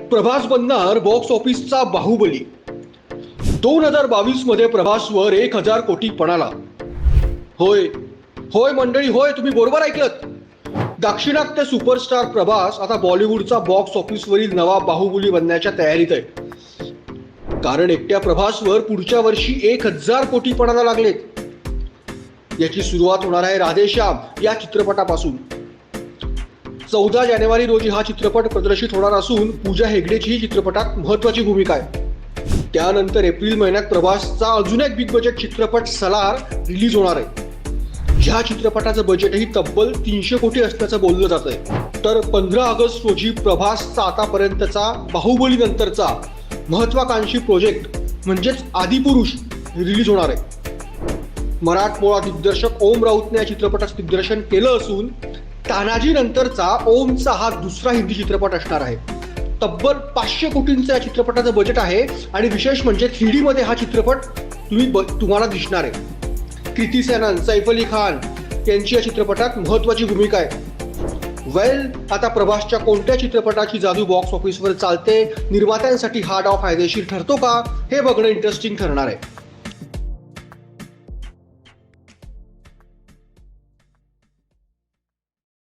प्रभास बनणार बॉक्स ऑफिसचा बाहुबली. दोन हजार बावीसमध्ये प्रभासवर एक हजार कोटी पणाला. होय होय मंडळी होय तुम्ही बरोबर ऐकलत. दाक्षिणात्य सुपरस्टार प्रभास आता बॉलिवूडचा बॉक्स ऑफिसवरील नवा बाहुबली बनण्याच्या तयारीत आहे. कारण एकट्या प्रभासवर पुढच्या वर्षी एक हजार कोटी पणाला लागलेत. याची सुरुवात होणार आहे राधेश्याम या चित्रपटापासून. चौदा जानेवारी रोजी हा चित्रपट प्रदर्शित होणार असून पूजा हेगडेची ही चित्रपटात महत्वाची भूमिका आहे. त्यानंतर एप्रिल महिन्यात प्रभासचा अजून एक बिग बजेट चित्रपट सलार रिलीज होणार आहे. ह्या चित्रपटाचं बजेटही तब्बल तीनशे कोटी असल्याचं बोललं जात आहे. तर पंधरा ऑगस्ट रोजी प्रभासचा आतापर्यंतचा बाहुबली नंतरचा महत्वाकांक्षी प्रोजेक्ट म्हणजेच आदिपुरुष रिलीज होणार आहे. मराठमोळा दिग्दर्शक ओम राऊतने या चित्रपटाचं दिग्दर्शन केलं असून तानाजी नंतरचा ओमचा हा दुसरा हिंदी चित्रपट असणार आहे. तब्बल पाचशे कोटींचं या चित्रपटाचं बजेट आहे आणि विशेष म्हणजे थ्री डीमध्ये हा चित्रपट तुम्ही ब- तुम्हाला दिसणार आहे. क्रिती सेनन सैफ अली खान यांची या चित्रपटात महत्वाची भूमिका आहे. वेल आता प्रभासच्या कोणत्या चित्रपटाची जादू बॉक्स ऑफिसवर चालते? निर्मात्यांसाठी हा डाव फायदेशीर ठरतो का? हे बघणं इंटरेस्टिंग ठरणार आहे.